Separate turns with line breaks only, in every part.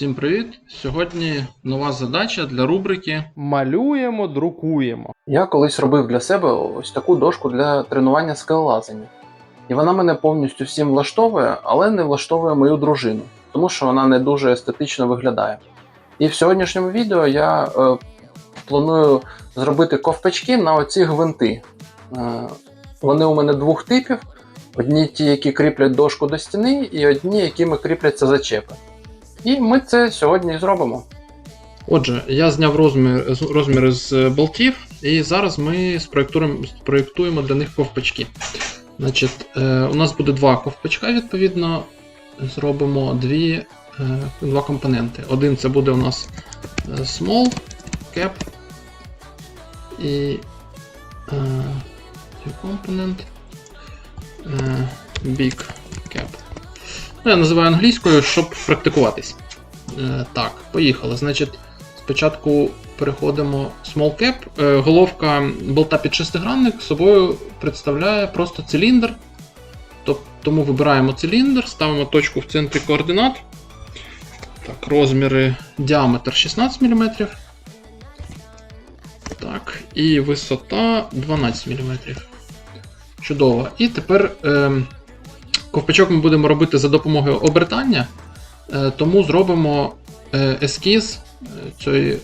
Всім привіт! Сьогодні нова задача для рубрики
Малюємо, друкуємо.
Я колись робив для себе ось таку дошку для тренування скелелазання. І вона мене повністю всім влаштовує, але не влаштовує мою дружину, тому що вона не дуже естетично виглядає. І в сьогоднішньому відео я е, планую зробити ковпачки на оці гвинти. Е, вони у мене двох типів: одні ті, які кріплять дошку до стіни, і одні, якими кріпляться зачепи. І ми це сьогодні зробимо.
Отже, я зняв розмір, розміри з болтів, і зараз ми спроєктуємо, для них ковпачки. Значить, е, у нас буде два ковпачка, відповідно, зробимо дві, е, два компоненти. Один це буде у нас е, small cap і е, е, big. Ну, я називаю англійською, щоб практикуватись. Е, так, поїхали. Значить, спочатку переходимо small cap. Е, головка болта під шестигранник собою представляє просто циліндр. Тоб- Тому вибираємо циліндр, ставимо точку в центрі координат. Так, розміри діаметр 16 мм. Так, і висота 12 мм. Чудово. І тепер е, ковпачок ми будемо робити за допомогою обертання. Е, Тому зробимо е, ескіз е, цієї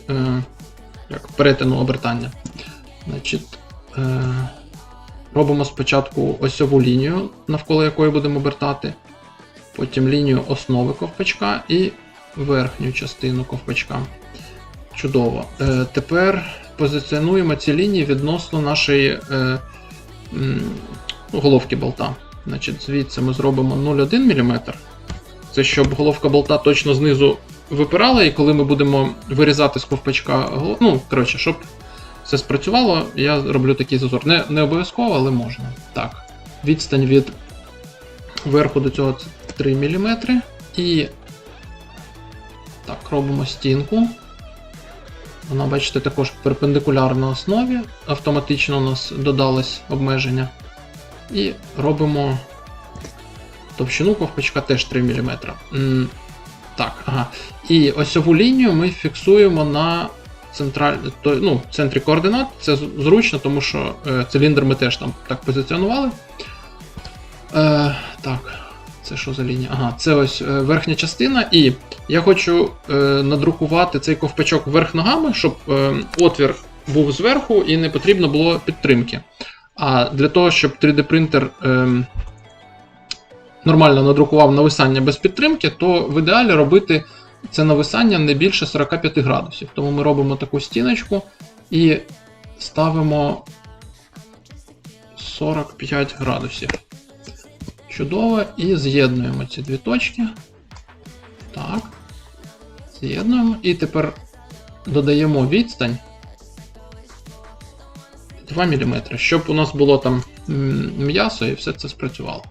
як, перетину обертання. Значить, робимо спочатку осьову лінію, навколо якої будемо обертати, потім лінію основи ковпачка і верхню частину ковпачка. Чудово. Тепер позиціонуємо ці лінії відносно нашої головки болта. Значить, звідси ми зробимо 0,1 мм. Це щоб головка болта точно знизу випирала, і коли ми будемо вирізати з ковпачка, ну, коротше, щоб все спрацювало, я роблю такий зазор. Не, не обов'язково, але можна. Так. Відстань від верху до цього це 3 мм. І так, робимо стінку. Вона, бачите, також перпендикулярна основі. Автоматично у нас додалось обмеження. І робимо Товщину ковпачка теж 3 мм. Так, ага. І осьову лінію ми фіксуємо на централь... ну, центрі координат. Це зручно, тому що е, циліндр ми теж там так позиціонували. Е, так, це що за лінія? Ага, це ось е, верхня частина. І я хочу е, надрукувати цей ковпачок вверх ногами, щоб е, отвір був зверху і не потрібно було підтримки. А для того, щоб 3D принтер. Е, нормально надрукував нависання без підтримки, то в ідеалі робити це нависання не більше 45 градусів. Тому ми робимо таку стіночку і ставимо 45 градусів. Чудово, і з'єднуємо ці дві точки. Так. З'єднуємо. І тепер додаємо відстань 2 мм, щоб у нас було там м'ясо і все це спрацювало.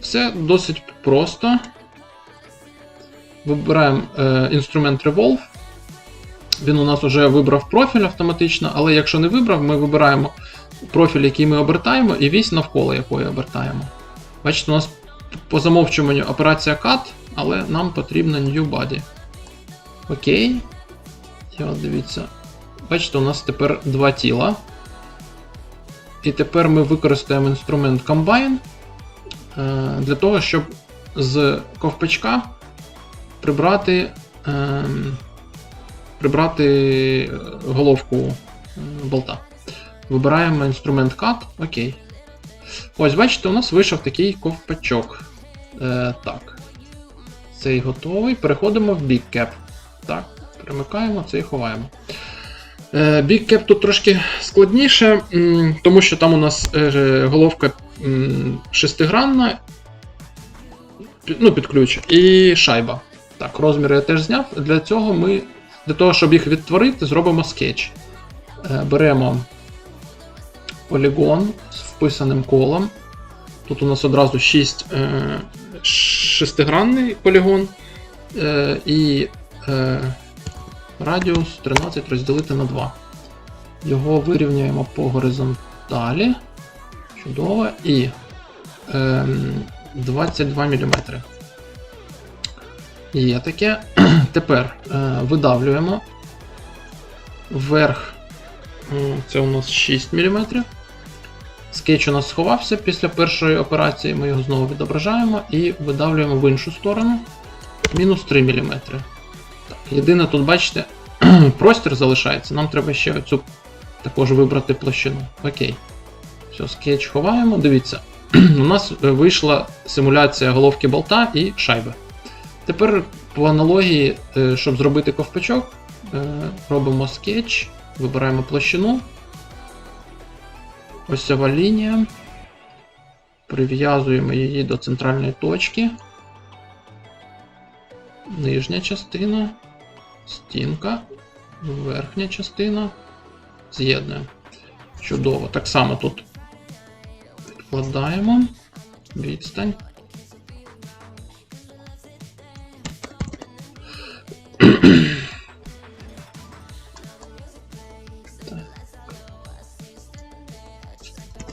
Все досить просто. Вибираємо е, інструмент Revolve. Він у нас вже вибрав профіль автоматично, але якщо не вибрав, ми вибираємо профіль, який ми обертаємо, і вісь навколо якої обертаємо. Бачите, у нас по замовчуванню операція Cut, але нам потрібно New Body. Окей. От дивіться. Бачите, у нас тепер два тіла. І тепер ми використаємо інструмент Combine е, для того, щоб з ковпачка прибрати, ем, прибрати е, головку е, болта. Вибираємо інструмент Cut. Окей. Ось, бачите, у нас вийшов такий ковпачок. Е, так. Цей готовий. Переходимо в Big Cap. Так, перемикаємо це і ховаємо. Е, Cap тут трошки складніше, тому що там у нас е, головка шестигранна, ну, під ключ, і шайба. Так, розміри я теж зняв. Для цього ми, для того, щоб їх відтворити, зробимо скетч. Е, Беремо полігон з вписаним колом. Тут у нас одразу 6 е, шестигранний полігон. Е, і е, радіус 13 розділити на 2. Його вирівнюємо по горизонталі. Чудово. І ем, 22 мм. Є таке. тепер е, видавлюємо. Вверх це у нас 6 мм. Скетч у нас сховався після першої операції, ми його знову відображаємо і видавлюємо в іншу сторону. Мінус 3 мм. Єдине тут, бачите, простір залишається. Нам треба ще оцю також вибрати площину. Окей. Все, скетч ховаємо. Дивіться, у нас е, вийшла симуляція головки болта і шайби. Тепер по аналогії, е, щоб зробити ковпачок, е, робимо скетч, вибираємо площину. Осьова лінія. Прив'язуємо її до центральної точки. Нижня частина, стінка, верхня частина. З'єднуємо. Чудово. Так само тут відкладаємо відстань.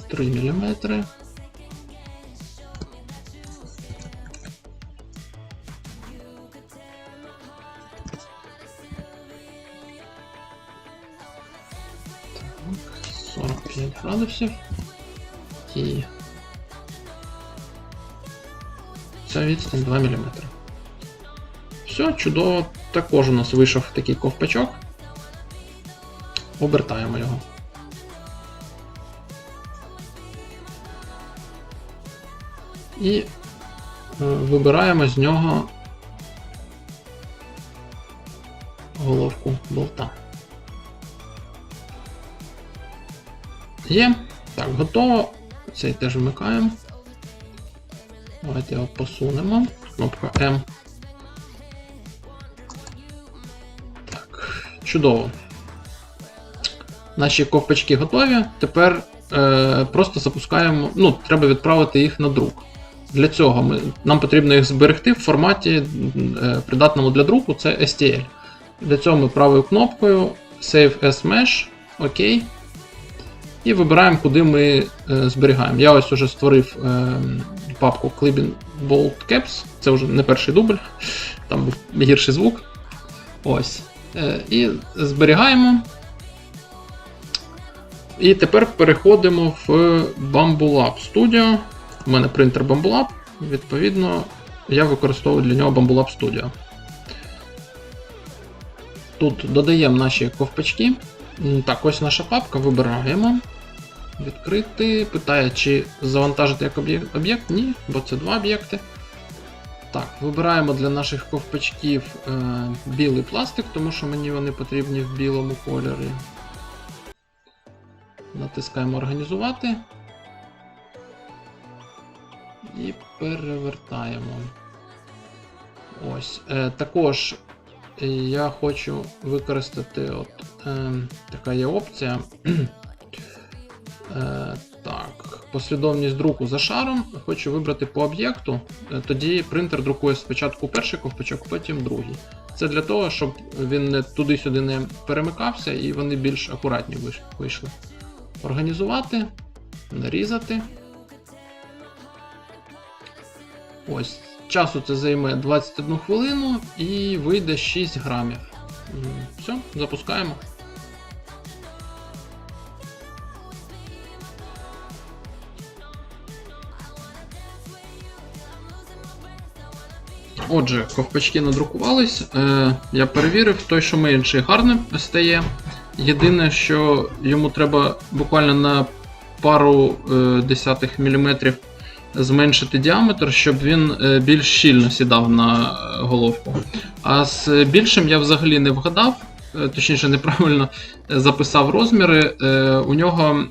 Три міліметри. 5 градусів. І ця відстань 2 мм. Все, чудово, також у нас вийшов такий ковпачок. Обертаємо його. І е, вибираємо з нього головку болта. Є. Так, готово. Цей теж вмикаємо. Давайте його посунемо. Кнопка М. Так, чудово. Наші ковпачки готові. Тепер е, просто запускаємо. Ну, треба відправити їх на друк. Для цього ми, нам потрібно їх зберегти в форматі е, придатному для друку, це STL. Для цього ми правою кнопкою Save as Mesh, OK. І вибираємо, куди ми е, зберігаємо. Я ось уже створив е, папку Clipping Bolt Caps. Це вже не перший дубль, там був гірший звук. Ось. Е, і зберігаємо. І тепер переходимо в Bamboo Studio. У мене принтер Bamboo Відповідно, я використовую для нього Bamboo Studio. Тут додаємо наші ковпачки. Так, ось наша папка, вибираємо. Відкрити. Питає, чи завантажити як об'єкт? Ні, бо це два об'єкти. Так, вибираємо для наших ковпачків е, білий пластик, тому що мені вони потрібні в білому кольорі. Натискаємо організувати. І перевертаємо. Ось. Е, також я хочу використати от е, така є опція. Е, так, послідовність друку за шаром. Хочу вибрати по об'єкту. Е, Тоді принтер друкує спочатку перший ковпачок, потім другий. Це для того, щоб він не туди-сюди не перемикався і вони більш акуратні вийшли. Організувати, нарізати. Ось. Часу це займе 21 хвилину і вийде 6 грамів. Все, запускаємо. Отже, ковпачки надрукувались. Е, я перевірив, той, що менший, гарним стає. Єдине, що йому треба буквально на пару е, десятих міліметрів зменшити діаметр, щоб він е, більш щільно сідав на е, головку. А з більшим я взагалі не вгадав, е, точніше, неправильно записав розміри. У нього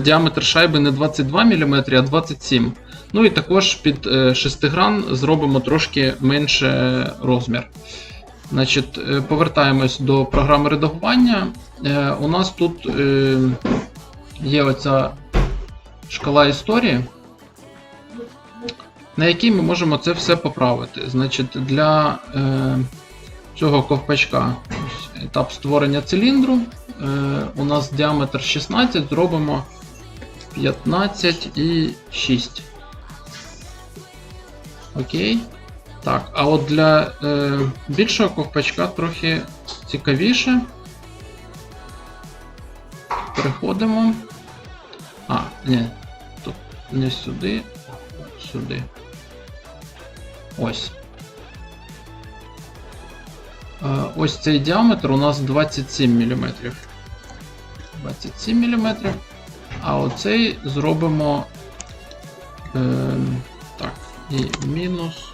діаметр шайби не 22 мм, а 27 Ну і також під шестигран зробимо трошки менше розмір. Значить, повертаємось до програми редагування. У нас тут є оця шкала історії, на якій ми можемо це все поправити. Значить, для е, цього ковпачка етап створення циліндру. Е, у нас діаметр 16, зробимо 15 і 6. Окей. Так, а от для е, більшого ковпачка трохи цікавіше. Переходимо. А, ні, тут не сюди, сюди. Ось. Е, ось цей діаметр у нас 27 мм. 27 мм. А оцей зробимо. Е, так, і мінус.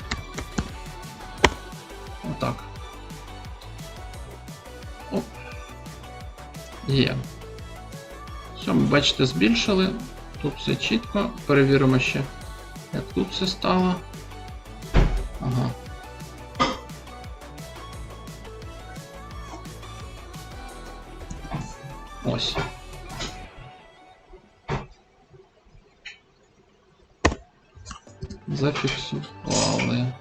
Отак. Оп. Є. Все, ми бачите, збільшили. Тут все чітко. Перевіримо ще, як тут все стало. Ага. Ось. Зафіксували.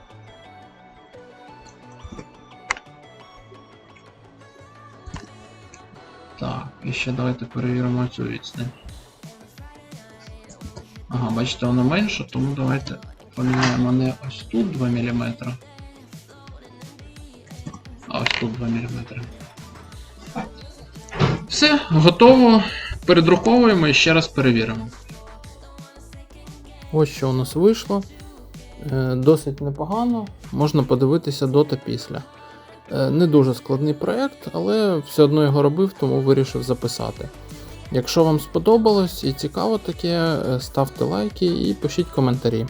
Так, і ще давайте перевіримо цю відстань. Ага, бачите, воно менше, тому давайте поміняємо не ось тут 2 мм. А ось тут 2 мм. Все, готово. Передруковуємо і ще раз перевіримо. Ось що у нас вийшло. Е, Досить непогано. Можна подивитися до та після. Е, Не дуже складний проєкт, але все одно його робив, тому вирішив записати. Якщо вам сподобалось і цікаво таке, е, ставте лайки і пишіть коментарі.